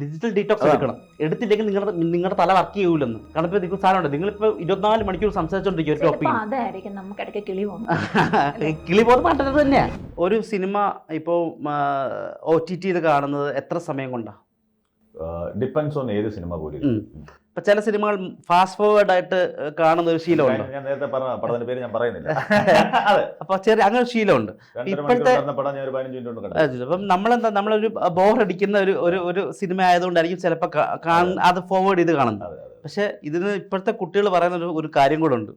Digital detox എടുക്കണം. എടുത്തില്ലെങ്കിൽ നിങ്ങളുടെ നിങ്ങളുടെ തല വർക്ക് ചെയ്യൂലെന്ന്. കാരണം ഇപ്പൊ നിങ്ങൾക്ക് സാധനമുണ്ട്. നിങ്ങളിപ്പോ ഇരുപത്തിനാല് മണിക്കൂർ സംസാരിച്ചോണ്ടിരിക്കും ഒരു ടോപ്പിക് കിളി പോകും കിളി പാട്ടത് തന്നെയാ. ഒരു സിനിമ ഇപ്പോൾ ഒ ടി ടി കാണുന്നത് എത്ര സമയം കൊണ്ടാണ് ഡിപ്പെൻസ് ഓൺ ഏത് സിനിമ കൂടി. ഇപ്പൊ ചില സിനിമകൾ ഫാസ്റ്റ് ഫോർവേഡ് ആയിട്ട് കാണുന്ന ഒരു ശീലമുണ്ട്. ഞാൻ നേരത്തെ പറഞ്ഞ പടത്തിന്റെ പേര് ഞാൻ പറയുന്നില്ല. അപ്പൊ ചെറിയ അങ്ങനെ ഒരു ശീലമുണ്ട്. ഇപ്പോഴത്തെ- അപ്പം നമ്മളെന്താ നമ്മളൊരു ബോർ അടിക്കുന്ന ഒരു ഒരു ഒരു സിനിമ ആയതുകൊണ്ടായിരിക്കും ചിലപ്പോൾ അത്. ഫോർവേഡ് ചെയ്ത് കാണുന്നത്. പക്ഷെ ഇതിന് ഇപ്പോഴത്തെ കുട്ടികൾ പറയുന്ന ഒരു ഒരു കാര്യം കൂടെ ഉണ്ട്.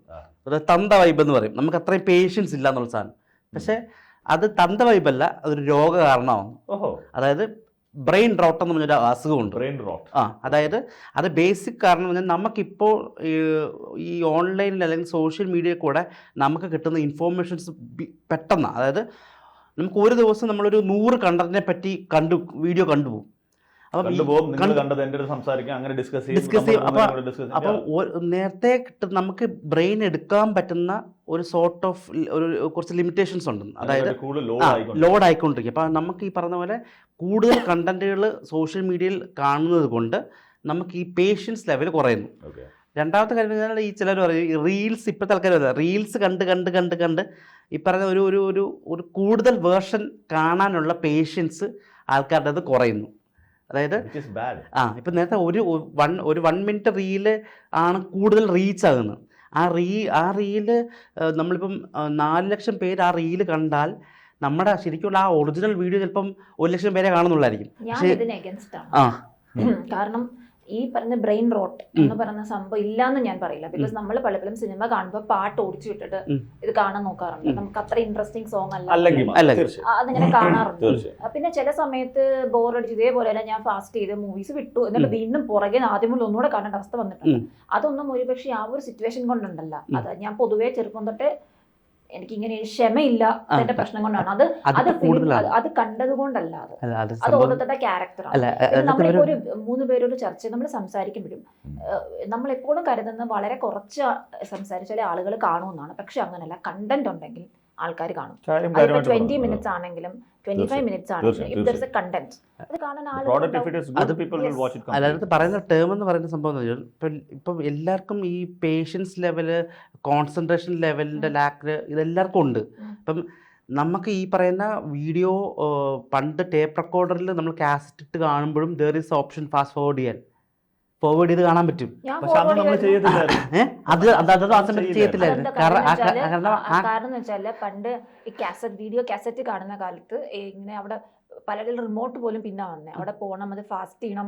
തന്ത വൈബ് എന്ന് പറയും. നമുക്ക് അത്രയും പേഷ്യൻസ് ഇല്ല എന്നുള്ള സാധനം. പക്ഷെ അത് തന്ത വൈബല്ല അതൊരു രോഗ കാരണമാണ് ഓഹോ. അതായത് ബ്രെയിൻ റോട്ട് എന്ന് പറഞ്ഞൊരു അസുഖമുണ്ട്. ബ്രെയിൻ റോട്ട് ആ അതായത് അത് ബേസിക് കാരണം എന്ന് പറഞ്ഞാൽ നമുക്കിപ്പോൾ ഈ ഈ ഓൺലൈനിൽ അല്ലെങ്കിൽ സോഷ്യൽ മീഡിയയിൽ കൂടെ നമുക്ക് കിട്ടുന്ന ഇൻഫോർമേഷൻസ് പെട്ടെന്ന് അതായത് നമുക്ക് ഒരു ദിവസം നമ്മളൊരു നൂറ് കണ്ടന്റിനെ പറ്റി കണ്ടു വീഡിയോ കണ്ടുപോകും. ഡിസ്കസ്. അപ്പൊ- നേരത്തെ നമുക്ക് ബ്രെയിൻ എടുക്കാൻ പറ്റുന്ന ഒരു സോർട്ട് ഓഫ് ഒരു കുറച്ച് ലിമിറ്റേഷൻസ് ഉണ്ട്. അതായത് ലോഡ് ആയിക്കൊണ്ട് ആയിക്കൊണ്ടിരിക്കും. അപ്പൊ നമുക്ക് ഈ പറഞ്ഞ പോലെ കൂടുതൽ കണ്ടന്റുകൾ സോഷ്യൽ മീഡിയയിൽ കാണുന്നത് കൊണ്ട് നമുക്ക് ഈ പേഷ്യൻസ് ലെവൽ കുറയുന്നു. രണ്ടാമത്തെ കാര്യം എന്ന് പറഞ്ഞാൽ ഈ ചിലർ പറയും റീൽസ് ഇപ്പോഴത്തെ ആൾക്കാർ റീൽസ് കണ്ട് കണ്ട് കണ്ട് കണ്ട്. ഈ പറഞ്ഞ ഒരു ഒരു ഒരു ഒരു കൂടുതൽ വേർഷൻ കാണാനുള്ള പേഷ്യൻസ് ആൾക്കാരുടെ അത് കുറയുന്നു. അതായത് വിച്ച് ഇസ് ബാഡ് ആ ഇപ്പം നേരത്തെ ഒരു വൺ ഒരു വൺ മിനിറ്റ് റീൽ ആണ് കൂടുതൽ റീച്ച് ആകുന്നത്. ആ റീ ആ റീൽ നമ്മളിപ്പം നാല് ലക്ഷം പേര് ആ റീൽ കണ്ടാൽ നമ്മുടെ ശരിക്കുള്ള ആ ഒറിജിനൽ വീഡിയോ ചിലപ്പം ഒരു ലക്ഷം പേരെ കാണുന്നുള്ളായിരിക്കും. പക്ഷേ- ആ. കാരണം ഈ പറഞ്ഞ ബ്രെയിൻ റോട്ട് എന്ന് പറയുന്ന സംഭവം ഇല്ലാന്ന് ഞാൻ പറയില്ല. ബിക്കോസ് നമ്മൾ പലപ്പോഴും സിനിമ കാണുമ്പോൾ പാട്ട് ഓടിച്ചു വിട്ടിട്ട് ഇത് കാണാൻ നോക്കാറുണ്ട്. നമുക്ക് അത്ര ഇൻട്രസ്റ്റിംഗ് സോങ് അല്ല. അതിങ്ങനെ കാണാറുണ്ട്. പിന്നെ ചില സമയത്ത് ബോർ അടിച്ച് ഇതേപോലെ തന്നെ ഞാൻ ഫാസ്റ്റ് ചെയ്ത് മൂവീസ് വിട്ടു എന്നിട്ട് വീണ്ടും പുറകെ ആദ്യം മുതൽ ഒന്നുകൂടെ കാണേണ്ട അവസ്ഥ വന്നിട്ടുണ്ട്. അതൊന്നും ഒരുപക്ഷെ ആ ഒരു സിറ്റുവേഷൻ കൊണ്ടുണ്ടല്ല. അത് ഞാൻ പൊതുവേ ചെറുപ്പം തൊട്ടേ എനിക്ക് ഇങ്ങനെ ക്ഷമയില്ല അതിന്റെ പ്രശ്നം കൊണ്ടാണ്. അത് അത് അത് കണ്ടതുകൊണ്ടല്ല കണ്ടത് കൊണ്ടല്ല അത് അത് ഓരോരുത്തരുടെ അതിനകത്ത് നമ്മളിപ്പോ ഒരു ഒരു മൂന്ന് പേരോട് ചർച്ച നമ്മൾ സംസാരിക്കുമ്പോഴും. നമ്മൾ എപ്പോഴും കരുതുന്നത് വളരെ കുറച്ച് സംസാരിച്ചാലേ ആളുകൾ കാണുമെന്നാണ് പക്ഷെ അങ്ങനല്ല. കണ്ടന്റ് ഉണ്ടെങ്കിൽ ആൾക്കാർ കാണും. ട്വന്റി മിനിറ്റ്സ് ആണെങ്കിലും ട്വന്റി ഫൈവ് മിനിറ്റ്സ് ആണെങ്കിലും കണ്ടന്റ് അത് കാണാൻ പറയുന്ന ടേം എന്ന് പറയുന്ന സംഭവം എന്ന് വെച്ചാൽ ഇപ്പം ഇപ്പം എല്ലാവർക്കും ഈ പേഷ്യൻസ് ലെവൽ കോൺസെൻട്രേഷൻ ലെവലിന്റെ. ലാക്ക് ഇതെല്ലാവർക്കും ഉണ്ട്. ഇപ്പം നമുക്ക് ഈ പറയുന്ന വീഡിയോ പണ്ട് ടേപ്പ് റെക്കോർഡറിൽ നമ്മൾ കാസറ്റ് ഇട്ട് കാണുമ്പോഴും there is option fast forward ചെയ്യാൻ. ഫോർവേഡ് ചെയ്ത് കാണാൻ പറ്റും പക്ഷെ അത് നമ്മൾ ചെയ്യത്തില്ലായിരുന്നു അത് അത് ആ സമയത്ത് ചെയ്യത്തില്ലായിരുന്നു കാരണം ആ- കാരണം വെച്ചാൽ പണ്ട് ഈ കാസറ്റ് വീഡിയോ കാസറ്റ് കാണുന്ന കാലത്ത് ഇങ്ങനെ അവിടെ പലരും റിമോട്ട് പോലും പിന്നെ വന്നേ അവിടെ പോകണം അത് ഫാസ്റ്റ് ചെയ്യണം.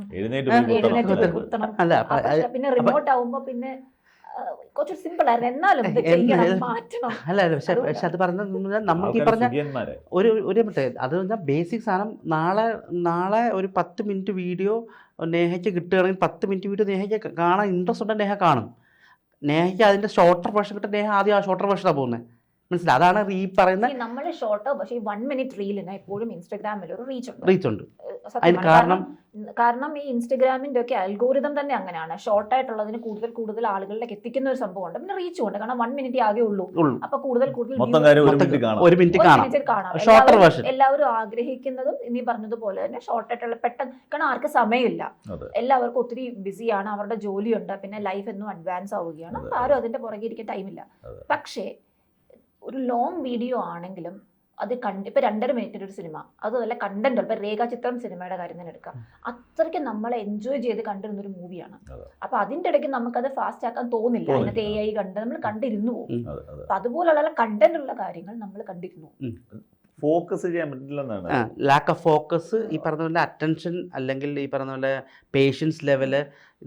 അല്ല പിന്നെ റിമോട്ട് ആവുമ്പോ പിന്നെ കുറച്ച് സിമ്പിൾ ആയിരുന്നു എന്നാലും ഇത് ചെയ്യണം മാറ്റണം അല്ല അല്ല പക്ഷെ പക്ഷെ അത് പറഞ്ഞ നമുക്ക് ഈ പറഞ്ഞ ഒരു ഒരു മറ്റേ അത് പറഞ്ഞാൽ ബേസിക് സാധനം നാളെ നാളെ ഒരു പത്ത് മിനിറ്റ് വീഡിയോ നേഹയ്ക്ക് കിട്ടുകയാണെങ്കിൽ പത്ത് മിനിറ്റ് വീഡിയോ നേഹയ്ക്ക് കാണാൻ ഇൻട്രസ്റ്റ് ഉണ്ടെങ്കിൽ നേഹ കാണും. നേഹയ്ക്ക് അതിന്റെ ഷോർട്ടർ വേർഷൻ കിട്ടും നേഹ ആദ്യം ആ ഷോർട്ടർ വേർഷനാണ് പോകുന്നത് മനസ്സിലായി? അതാണ് ഈ പറയുന്ന നമ്മൾ ഷോർട്ടോ പക്ഷേ വൺ മിനിറ്റ് റീലിന് എപ്പോഴും ഇൻസ്റ്റാഗ്രാമിൽ ഒരു റീച്ച് ഉണ്ട്. റീച്ച് ഉണ്ട്. അതിന് കാരണം കാരണം ഈ ഇൻസ്റ്റഗ്രാമിന്റെ ഒക്കെ അൽഗോരിതം തന്നെ അങ്ങനെയാണ്. ഷോർട്ട് ആയിട്ടുള്ളതിന് കൂടുതൽ കൂടുതൽ ആളുകളിലേക്ക് എത്തിക്കുന്ന ഒരു സംഭവമുണ്ട് പിന്നെ റീച്ച് ഉണ്ട്. കാരണം വൺ മിനിറ്റ് ആകെ ഉള്ളൂ. അപ്പൊ കൂടുതൽ കൂടുതൽ ഒരു മിനിറ്റ് കാണാം. എല്ലാവരും- എല്ലാവരും ആഗ്രഹിക്കുന്നതും നീ പറഞ്ഞതുപോലെ തന്നെ ഷോർട്ട് ആയിട്ടുള്ള പെട്ടെന്ന് കാരണം ആർക്ക് സമയമില്ല. എല്ലാവർക്കും ഒത്തിരി ബിസിയാണ് അവരുടെ ജോലിയുണ്ട്. പിന്നെ ലൈഫ് എന്നും അഡ്വാൻസ് ആവുകയാണ്. അപ്പൊ ആരും അതിന്റെ പുറകെ ഇരിക്കാൻ ടൈമില്ല. പക്ഷേ ഒരു ലോങ് വീഡിയോ ആണെങ്കിലും അത് കണ്ട് ഇപ്പൊ രണ്ടര മിനിറ്റിന്റെ ഒരു സിനിമ അത് നല്ല കണ്ടന്റ് ഇപ്പൊ രേഖാചിത്രം സിനിമയുടെ കാര്യം തന്നെ എടുക്കാം. അത്രയ്ക്ക് നമ്മളെ എൻജോയ് ചെയ്ത് കണ്ടിരുന്ന ഒരു മൂവിയാണ്. അപ്പൊ അതിന്റെ ഇടയ്ക്ക് നമുക്കത് ഫാസ്റ്റ് ആക്കാൻ തോന്നില്ല. അതിനകത്ത് എ ഐ കണ്ട് നമ്മൾ കണ്ടിരുന്നു പോകും. അപ്പൊ അതുപോലുള്ള കണ്ടന്റ് ഉള്ള കാര്യങ്ങൾ നമ്മൾ കണ്ടിരുന്നു ഫോക്കസ് ചെയ്യാൻ പറ്റില്ലെന്നാണ്. ലാക്ക് ഓഫ് ഫോക്കസ് ഈ പറഞ്ഞ പോലെ അറ്റൻഷൻ അല്ലെങ്കിൽ ഈ പറഞ്ഞ പോലെ പേഷ്യൻസ് ലെവൽ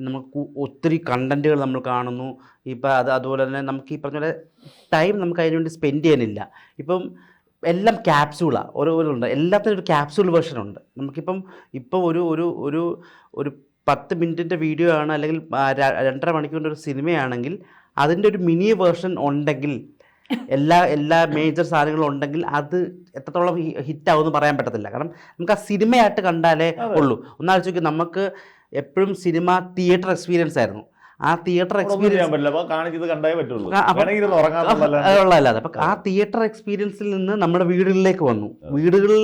നമുക്ക് ഒത്തിരി കണ്ടന്റുകൾ നമ്മൾ കാണുന്നു. ഇപ്പം അത് അതുപോലെ തന്നെ നമുക്ക് ഈ പറഞ്ഞ പോലെ ടൈം നമുക്ക് അതിനുവേണ്ടി സ്പെൻഡ് ചെയ്യാനില്ല. ഇപ്പം എല്ലാം ക്യാപ്സ്യൂളാണ് ഓരോ ഓരോ ഉണ്ട്. എല്ലാത്തിനും ഒരു ക്യാപ്സ്യൂൾ വേർഷൻ ഉണ്ട്. നമുക്കിപ്പം ഇപ്പോൾ ഒരു ഒരു ഒരു ഒരു പത്ത് മിനിറ്റിന്റെ വീഡിയോ ആണ് അല്ലെങ്കിൽ രണ്ടര മണിക്കൂറിന്റെ ഒരു സിനിമയാണെങ്കിൽ അതിന്റെ ഒരു മിനി വേർഷൻ ഉണ്ടെങ്കിൽ എല്ലാ എല്ലാ മേജർ സാധനങ്ങളും ഉണ്ടെങ്കിൽ അത് എത്രത്തോളം ഹിറ്റ് ആവുമെന്ന് പറയാൻ പറ്റത്തില്ല. കാരണം നമുക്ക് ആ സിനിമയായിട്ട് കണ്ടാലേ ഉള്ളൂ. ഒന്നാഴ്ച നമുക്ക് എപ്പോഴും സിനിമ തിയേറ്റർ എക്സ്പീരിയൻസ് ആയിരുന്നു. ആ തിയേറ്റർ എക്സ്പീരിയൻസ് ആ, തിയേറ്റർ എക്സ്പീരിയൻസിൽ നിന്ന് നമ്മുടെ വീടുകളിലേക്ക് വന്നു. വീടുകളിൽ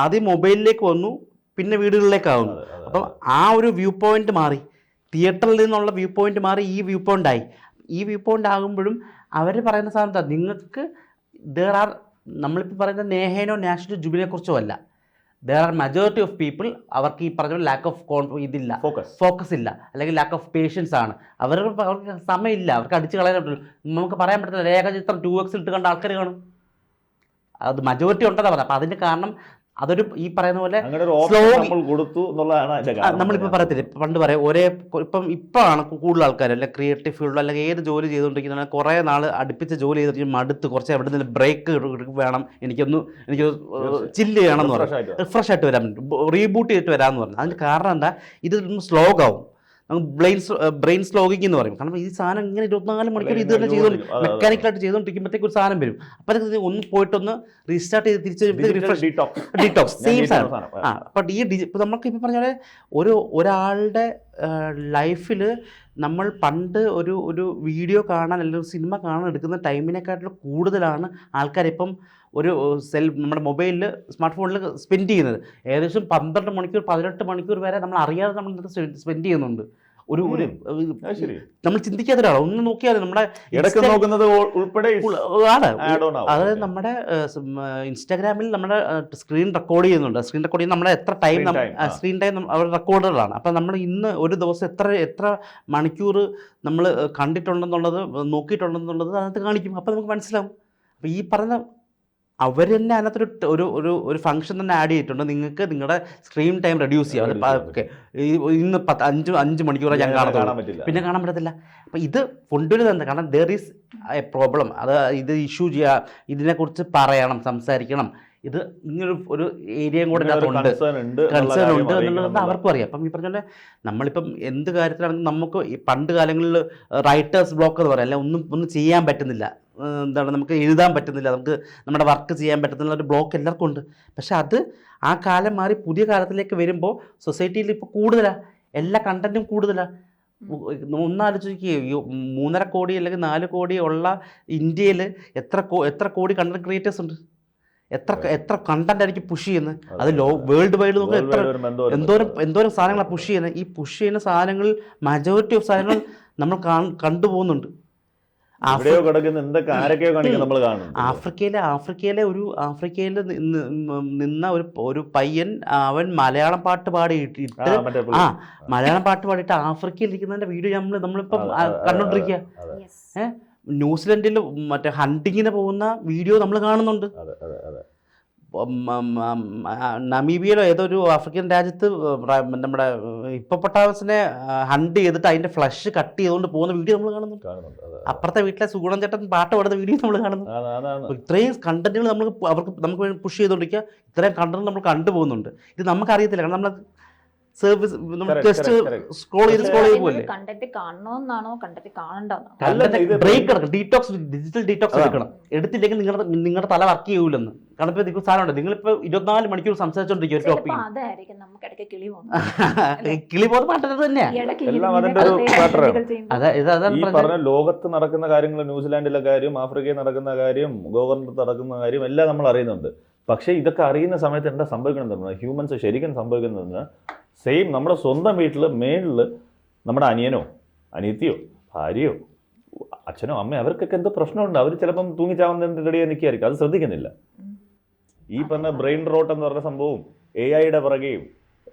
ആദ്യം മൊബൈലിലേക്ക് വന്നു പിന്നെ വീടുകളിലേക്കാവുന്നു അപ്പം ആ ഒരു വ്യൂ പോയിന്റ് മാറി. തിയേറ്ററിൽ നിന്നുള്ള വ്യൂ പോയിന്റ് മാറി ഈ വ്യൂ പോയിന്റ് ആയി. ഈ വ്യൂ പോയിന്റ് ആകുമ്പോഴും അവർ പറയുന്ന സാധനം നിങ്ങൾക്ക് ദർ ആർ നമ്മളിപ്പോൾ പറയുന്ന നേഹേനോ നാഷണൽ ജുബിനെ കുറിച്ചോ അല്ല. There are majority of people അവർക്ക് ഈ പറഞ്ഞ ലാക്ക് ഓഫ് കോൺ ഇതില്ല. ഫോക്കസ് ഫോക്കസ് ഇല്ല. അല്ലെങ്കിൽ ലാക്ക് ഓഫ് പേഷ്യൻസ് ആണ്. അവർ അവർക്ക് സമയമില്ല. അവർക്ക് അടിച്ച് കളയാൻ പറ്റില്ല. നമുക്ക് പറയാൻ പറ്റില്ല രേഖചിത്രം ടു എക്സ് ഇട്ട് കണ്ട ആൾക്കാർ കാണും. അത് മജോറിറ്റി ഉണ്ടെന്നാണ് പറഞ്ഞത്. അപ്പം അതിന്റെ കാരണം അതൊരു ഈ പറയുന്ന പോലെ കൊടുത്തു എന്നുള്ളതാണ് നമ്മളിപ്പോൾ പറയത്തില്ലേ പണ്ട് പറയാം ഒരേ ഇപ്പം ഇപ്പോഴാണ് കൂടുതൽ ആൾക്കാർ അല്ലെ ക്രിയേറ്റീവ് ഫീൽഡ് അല്ലെങ്കിൽ ഏത് ജോലി ചെയ്തുകൊണ്ടിരിക്കുന്ന കുറേ നാൾ അടുപ്പിച്ച് ജോലി ചെയ്തിട്ട് മടുത്ത് കുറച്ച് എവിടെ നിന്ന് ബ്രേക്ക് വേണം എനിക്കൊന്ന് എനിക്ക് ചില്ല് ചെയ്യണം എന്ന് പറയാം പറഞ്ഞു. റിഫ്രഷ് ആയിട്ട് വരാൻ റീബൂട്ട് ചെയ്തിട്ട് വരാമെന്ന് പറഞ്ഞു. അതിന് കാരണം എന്താ? ഇത് സ്ലോഗ് ആവും. നമുക്ക് ബ്രെയിൻ ബ്രെയിൻ സ്ലോഗിങ് എന്ന് പറയും കാരണം ഈ സാധനം ഇങ്ങനെ ഇരുപത്തിനാല് മണിക്കൂർ ഇത് തന്നെ ചെയ്തുകൊണ്ട്. മെക്കാനിക്കലായിട്ട് ചെയ്തുകൊണ്ടിരിക്കുമ്പോഴത്തേക്ക് ഒരു സാധനം വരും അപ്പോൾ ഒന്ന് പോയിട്ടൊന്ന് റീസ്റ്റാർട്ട് ചെയ്ത് തിരിച്ച്. ഡിറ്റോക്സ് സെയിം സാധനം. ആ അപ്പം ഈ ഡിജി ഇപ്പം നമുക്ക് ഇപ്പം പറഞ്ഞ പോലെ ഒരു ഒരാളുടെ ലൈഫിൽ നമ്മൾ പണ്ട് ഒരു ഒരു വീഡിയോ കാണാൻ അല്ലെങ്കിൽ ഒരു സിനിമ കാണാൻ എടുക്കുന്ന ടൈമിനെക്കാട്ടിലും കൂടുതലാണ് ആൾക്കാരിപ്പം ഒരു സെൽ നമ്മുടെ മൊബൈലിൽ സ്മാർട്ട് ഫോണിൽ സ്പെൻഡ് ചെയ്യുന്നത്. ഏകദേശം പന്ത്രണ്ട് മണിക്കൂർ പതിനെട്ട് മണിക്കൂർ വരെ നമ്മൾ അറിയാതെ നമ്മൾ സ്പെൻഡ് ചെയ്യുന്നുണ്ട്. ഒരു ഒരു നമ്മൾ ചിന്തിക്കാത്ത ഒരാളാണ് ഒന്ന് നോക്കിയാൽ നമ്മുടെ നോക്കുന്നത് ഉൾപ്പെടെ ആണ്. അതായത് നമ്മുടെ ഇൻസ്റ്റാഗ്രാമിൽ നമ്മുടെ സ്ക്രീൻ റെക്കോർഡ് ചെയ്യുന്നുണ്ട്. സ്ക്രീൻ റെക്കോർഡ് ചെയ്യുന്ന നമ്മുടെ എത്ര ടൈം. സ്ക്രീൻ ടൈം അവർ റെക്കോർഡുകളാണ്. അപ്പം നമ്മൾ ഇന്ന് ഒരു ദിവസം എത്ര എത്ര മണിക്കൂർ നമ്മൾ കണ്ടിട്ടുണ്ടെന്നുള്ളത് നോക്കിയിട്ടുണ്ടെന്നുള്ളത് അതിനകത്ത് കാണിക്കും. അപ്പം നമുക്ക് മനസ്സിലാവും. അപ്പം ഈ പറഞ്ഞ അവർ തന്നെ അതിനകത്തൊരു ഒരു ഒരു ഒരു ഫംഗ്ഷൻ തന്നെ ആഡ് ചെയ്തിട്ടുണ്ട്. നിങ്ങൾക്ക് നിങ്ങളുടെ സ്ക്രീൻ ടൈം റെഡ്യൂസ് ചെയ്യാം. ഓക്കെ ഇന്ന് പത്ത് അഞ്ച് അഞ്ച് മണിക്കൂർ ഞാൻ കാണാൻ പറ്റില്ല. പിന്നെ കാണാൻ പറ്റത്തില്ല. അപ്പം ഇത് കൊണ്ടുവരുന്നത് എന്താ? കാരണം ദർ ഈസ് എ പ്രോബ്ലം അത് ഇത് ഇഷ്യൂ ചെയ്യുക ഇതിനെക്കുറിച്ച് പറയണം സംസാരിക്കണം. ഇത് ഇങ്ങനൊരു ഒരു ഏരിയയും കൂടെ ഉണ്ട് കൺസേൺ ഉണ്ട് എന്നുള്ളത് അവർക്കും അറിയാം. അപ്പം ഈ പറഞ്ഞ പോലെ നമ്മളിപ്പം എന്ത് കാര്യത്തിലാണെങ്കിലും നമുക്ക് ഈ പണ്ട് കാലങ്ങളിൽ റൈറ്റേഴ്സ് ബ്ലോക്ക് എന്ന് പറയാം. അല്ലെ ഒന്നും ഒന്നും ചെയ്യാൻ പറ്റുന്നില്ല. എന്താണ് നമുക്ക് എഴുതാൻ പറ്റുന്നില്ല നമുക്ക് നമ്മുടെ വർക്ക് ചെയ്യാൻ പറ്റുന്നില്ല ഒരു ബ്ലോക്ക് എല്ലാവർക്കും ഉണ്ട്. പക്ഷേ അത് ആ കാലം മാറി പുതിയ കാലത്തിലേക്ക് വരുമ്പോൾ സൊസൈറ്റിയിൽ ഇപ്പോൾ കൂടുതലാണ് എല്ലാ കണ്ടന്റും കൂടുതലാണ് ഒന്നാലോചിക്കുക മൂന്നര കോടി അല്ലെങ്കിൽ നാല് കോടി ഉള്ള ഇന്ത്യയിൽ എത്ര കോ- എത്ര കോടി കണ്ടന്റ് ക്രിയേറ്റേഴ്സ് ഉണ്ട്? എത്ര എത്ര കണ്ടന്റ് ആയിരിക്കും പുഷ് ചെയ്യുന്നത്? അത് ലോ വേൾഡ് വൈഡ് നോക്കുക എത്ര എന്തോരം എന്തോരം സാധനങ്ങളാണ് പുഷ് ചെയ്യുന്നത്? ഈ പുഷ് ചെയ്യുന്ന സാധനങ്ങളിൽ മജോറിറ്റി ഓഫ് സാധനങ്ങൾ നമ്മൾ കാണ്- കണ്ടുപോകുന്നുണ്ട്. എവിടെയോ കിടക്കുന്ന എന്തൊക്കെ ആരൊക്കെയോ നമ്മൾ ആഫ്രിക്കയിലെ ആഫ്രിക്കയിലെ ഒരു ആഫ്രിക്കയിൽ നിന്ന ഒരു ഒരു പയ്യൻ അവൻ മലയാളം പാട്ട് പാടിയിട്ട് ആ. മലയാളം പാട്ട് പാടിയിട്ട് ആഫ്രിക്കയിൽ ഇരിക്കുന്നതിന്റെ വീഡിയോ നമ്മൾ നമ്മളിപ്പം കണ്ടോണ്ടിരിക്കുക ഏഹ് യെസ് ന്യൂസിലൻഡിൽ മറ്റേ ഹണ്ടിങ്ങിന് പോകുന്ന വീഡിയോ നമ്മൾ കാണുന്നുണ്ട്. നമീബിയയിലോ ഏതൊരു ഒരു ആഫ്രിക്കൻ രാജ്യത്ത് നമ്മുടെ ഇപ്പൊട്ടാമസിനെ ഹണ്ട് ചെയ്തിട്ട് അതിന്റെ ഫ്ലഷ് കട്ട് ചെയ്തുകൊണ്ട് പോകുന്ന വീഡിയോ നമ്മൾ കാണുന്നു. അപ്പുറത്തെ വീട്ടിലെ സുഗുണം ചേട്ടൻ പാട്ട് പാടുന്ന വീഡിയോ നമ്മൾ കാണുന്നു. അതാണ്. ഇത്രയും കണ്ടന്റുകൾ നമ്മൾ അവർക്ക് നമുക്ക് പുഷ് ചെയ്തുകൊണ്ടിരിക്കുക. ഇത്രയും കണ്ടന്റ് നമ്മൾ കണ്ടുപോകുന്നുണ്ട് ഇത് നമുക്കറിയത്തില്ല. കാരണം നമ്മൾ സർവീസ് ജസ്റ്റ്. സ്ക്രോൾ ചെയ്ത് സ്ക്രോൾ ചെയ്ത് പോലെ കണ്ടന്റ് കാണണമെന്നാണോ? കണ്ടന്റ് കാണണ്ടെന്നാണോ? ബ്രേക്ക് എടുക്കണം. ഡീറ്റോക്സ് ഡിജിറ്റൽ ഡീറ്റോക്സ് എടുക്കണം. എടുത്തില്ലെങ്കിൽ നിങ്ങളുടെ നിങ്ങളുടെ തല വർക്ക് ചെയ്യൂലെന്ന്. കാരണം ഇപ്പൊ നിങ്ങൾക്ക് സാധനമുണ്ട്. നിങ്ങളിപ്പോ ഇരുപത്തിനാല് മണിക്കൂർ സംസാരിച്ചോണ്ടിരിക്കും ഒരു ടോപ്പിക് കിളി പോകുന്ന പാട്ടത് പറഞ്ഞ ലോകത്ത് നടക്കുന്ന കാര്യങ്ങൾ ന്യൂസിലാൻഡിലെ കാര്യം ആഫ്രിക്കയിൽ നടക്കുന്ന കാര്യം ഗോവർണർ നടക്കുന്ന കാര്യം എല്ലാം നമ്മൾ അറിയുന്നുണ്ട്. പക്ഷേ ഇതൊക്കെ അറിയുന്ന സമയത്ത് എന്താ സംഭവിക്കുന്നത് ഹ്യൂമൻസ് ശരിക്കും സംഭവിക്കുന്നതെന്ന് സെയിം നമ്മുടെ സ്വന്തം വീട്ടിൽ മേളിൽ നമ്മുടെ അനിയനോ അനിയത്തിയോ ഭാര്യയോ അച്ഛനോ അമ്മയോ അവർക്കൊക്കെ എന്തോ പ്രശ്നമുണ്ട്. അവർ ചിലപ്പം തൂങ്ങിച്ചാവുന്നതിന് റെഡിയായി നിൽക്കുകയായിരിക്കും. അത് ശ്രദ്ധിക്കുന്നില്ല. ഈ പറഞ്ഞ ബ്രെയിൻ റോട്ട് എന്ന് പറഞ്ഞ സംഭവവും എ ഐയുടെ പിറകെയും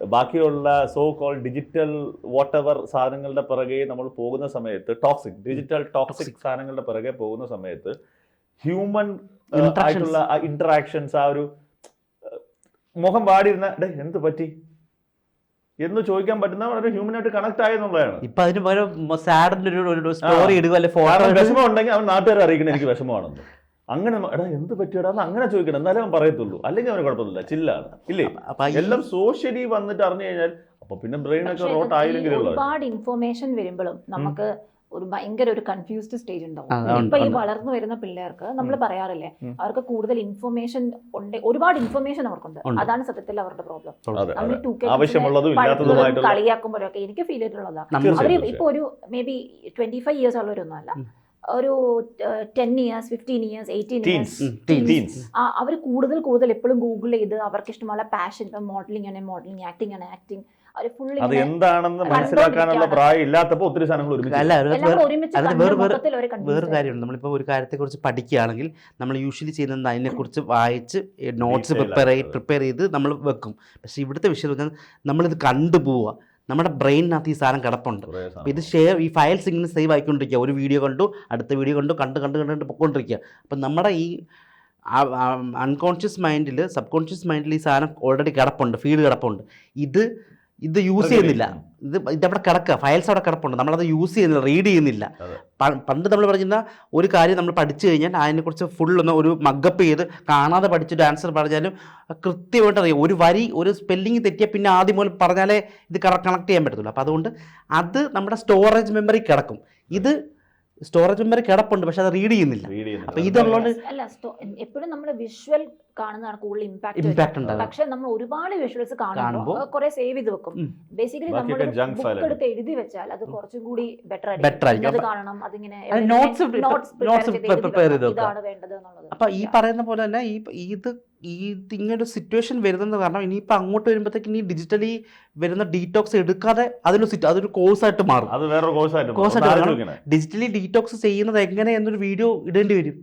ബാക്കിയുള്ള സോ കോൾ ഡിജിറ്റൽ വാട്ടവർ സാധനങ്ങളുടെ പിറകെ നമ്മൾ പോകുന്ന സമയത്ത് ടോക്സിക് ഡിജിറ്റൽ ടോക്സിക് സാധനങ്ങളുടെ പിറകെ പോകുന്ന സമയത്ത് ഹ്യൂമൻ ആയിട്ടുള്ള ആ ഇന്ററാക്ഷൻസ് ആ ഒരു മുഖം വാടിയിരുന്ന ഡേ എന്ത് പറ്റി? എന്ന് ചോദിക്കാൻ പറ്റുന്ന വളരെ ഹ്യൂമൻ ആയിട്ട് കണക്ട് ആയെന്നുള്ളതാണ് ഇപ്പൊ അതിന് പകരം സാഡിന്റെ ഒരു സ്റ്റോറി ഇടുക അല്ലെ ഫോട്ടോ വിഷമം ഉണ്ടെങ്കിൽ അവൻ നാട്ടുകാരെ അറിയിക്കണം എനിക്ക് വിഷമമാണെന്ന്. അങ്ങനെ എടാ എന്ത് പറ്റിയടാ? എന്ന് അങ്ങനെ ചോദിക്കണം എന്നാലേ അവൻ പറയത്തുള്ളൂ. അല്ലെങ്കിൽ അവന് കുഴപ്പമൊന്നുമില്ല. ചില്ലാണ്. ഇല്ലേ? അപ്പൊ എല്ലാം സോഷ്യലി വന്നിട്ട് അറിഞ്ഞു കഴിഞ്ഞാൽ അപ്പൊ പിന്നെ ബ്രെയിൻ ഒക്കെ റോട്ട് ആയില്ലെങ്കിൽ ഒരുപാട് ഇൻഫോർമേഷൻ വരുമ്പോഴും നമുക്ക് ഒരു ഭയങ്കര ഒരു കൺഫ്യൂസ്ഡ് സ്റ്റേജ് ഉണ്ടാവും. ഇപ്പൊ ഈ വളർന്നു വരുന്ന പിള്ളേർക്ക് നമ്മൾ പറയാറില്ലേ അവർക്ക് കൂടുതൽ ഇൻഫർമേഷൻ ഉണ്ട്. ഒരുപാട് ഇൻഫർമേഷൻ അവർക്കുണ്ട്. അതാണ് സത്യത്തിൽ അവരുടെ പ്രോബ്ലം കളിയാക്കുമ്പോഴൊക്കെ എനിക്ക് ഫീൽ ചെയ്തിട്ടുള്ളതാണ് അവർ അവർ ഇപ്പൊ ഒരു maybe twenty five years ഉള്ളവരൊന്നും അല്ല. ഒരു ten years fifteen years eighteen years അവർ കൂടുതൽ കൂടുതൽ എപ്പോഴും ഗൂഗിൾ ചെയ്ത് അവർക്ക് ഇഷ്ടമുള്ള പാഷൻ ഇപ്പം മോഡലിംഗ് ആണ് മോഡലിംഗ് ആക്ടിംഗ് ആണ് ഫുൾ അത് എന്താണെന്ന് മനസ്സിലാക്കാനുള്ള പ്രായം ഇല്ലാത്തപ്പോ ഒത്തിരി സാധനങ്ങൾ ഒരുമിച്ച് അല്ല വേറെ- കാര്യമുണ്ട്. നമ്മളിപ്പോൾ ഒരു കാര്യത്തെക്കുറിച്ച് പഠിക്കുകയാണെങ്കിൽ നമ്മൾ യൂഷ്വലി ചെയ്യുന്നത് അതിനെക്കുറിച്ച് വായിച്ച് നോട്ട്സ് പ്രിപ്പയർ ചെയ്ത് പ്രിപ്പയർ ചെയ്ത് നമ്മൾ വെക്കും. പക്ഷെ ഇവിടുത്തെ വിഷയം എന്ന് പറഞ്ഞാൽ നമ്മളിത് കണ്ടുപോവുക. നമ്മുടെ ബ്രെയിനിനകത്ത് ഈ സാധനം കിടപ്പുണ്ട്. അപ്പോൾ ഇത് ഷെയർ ഈ ഫയൽസ് ഇങ്ങനെ സേവ് ആയിക്കൊണ്ടിരിക്കുക. ഒരു വീഡിയോ കണ്ടു അടുത്ത വീഡിയോ കണ്ടു കണ്ട് കണ്ട് കണ്ട് കണ്ട് പൊയ്ക്കൊണ്ടിരിക്കുക അപ്പം നമ്മുടെ ഈ അൺകോൺഷ്യസ് മൈൻഡിൽ സബ് കോൺഷ്യസ് മൈൻഡിൽ ഈ സാധനം ഓൾറെഡി കിടപ്പുണ്ട് ഫീൽ കിടപ്പുണ്ട്. ഇത് ഇത് യൂസ് ചെയ്യുന്നില്ല. ഇത് ഇത് അവിടെ കിടക്കുക. ഫയൽസ് അവിടെ കിടപ്പുണ്ട്. നമ്മളത് യൂസ് ചെയ്യുന്നില്ല റീഡ് ചെയ്യുന്നില്ല. പണ്ട് നമ്മൾ പറയുന്ന ഒരു കാര്യം നമ്മൾ പഠിച്ചു കഴിഞ്ഞാൽ അതിനെക്കുറിച്ച് ഫുൾ ഒന്ന് ഒരു മഗപ്പ് ചെയ്ത് കാണാതെ പഠിച്ചിട്ട് ആൻസർ പറഞ്ഞാലും കൃത്യമായിട്ട് അറിയാം. ഒരു വരി ഒരു സ്പെല്ലിംഗ് തെറ്റിയാൽ പിന്നെ ആദ്യം മുതൽ പറഞ്ഞാലേ ഇത് കണക്ട് ചെയ്യാൻ പറ്റത്തുള്ളൂ. അപ്പോൾ അതുകൊണ്ട് അത് നമ്മുടെ സ്റ്റോറേജ് മെമ്മറി കിടക്കും. ഇത് സ്റ്റോറേജ് മെമ്മറി കിടപ്പുണ്ട് പക്ഷെ അത് റീഡ് ചെയ്യുന്നില്ല. അപ്പോൾ. ഇതുള്ളതുകൊണ്ട് അല്ല എപ്പോഴും നമ്മുടെ വിഷ്വൽ കാണുന്നതാണ് കൂടുതൽ ഇമ്പാക്ട് പക്ഷെ നമ്മൾ ഒരുപാട് വിഷ്വൽസ് കാണുമ്പോൾ കുറെ സേവ് ചെയ്ത് വെക്കും. ബേസിക്കലി നമ്മൾ ബുക്ക് എടുത്ത് എഴുതി വെച്ചാൽ അത് കുറച്ചും കൂടി ബെറ്റർ ആയിരിക്കും. അത് അപ്പൊ- കാണണം അതിങ്ങനെ. ഇതാണ് വേണ്ടത് എന്നുള്ളത്. അപ്പൊ ഈ പറയുന്ന പോലെ തന്നെ ഈ ഇത് ഈ ഇങ്ങനൊരു സിറ്റുവേഷൻ വരുന്നത് കാരണം ഇനിയിപ്പോൾ അങ്ങോട്ട് വരുമ്പോഴത്തേക്ക് ഇനി ഡിജിറ്റലി വരുന്ന ഡീറ്റോക്സ് എടുക്കാതെ അതൊരു സിറ്റ് അതൊരു കോഴ്സായിട്ട് മാറും. അത് വേറൊരു കോഴ്സ് ആയിട്ട് ആയിട്ട് ആലോചിച്ച് നോക്കണേ. ഡിജിറ്റലി ഡീറ്റോക്സ് ചെയ്യുന്നത് എങ്ങനെ എന്നൊരു വീഡിയോ ഇടേണ്ടി വരും.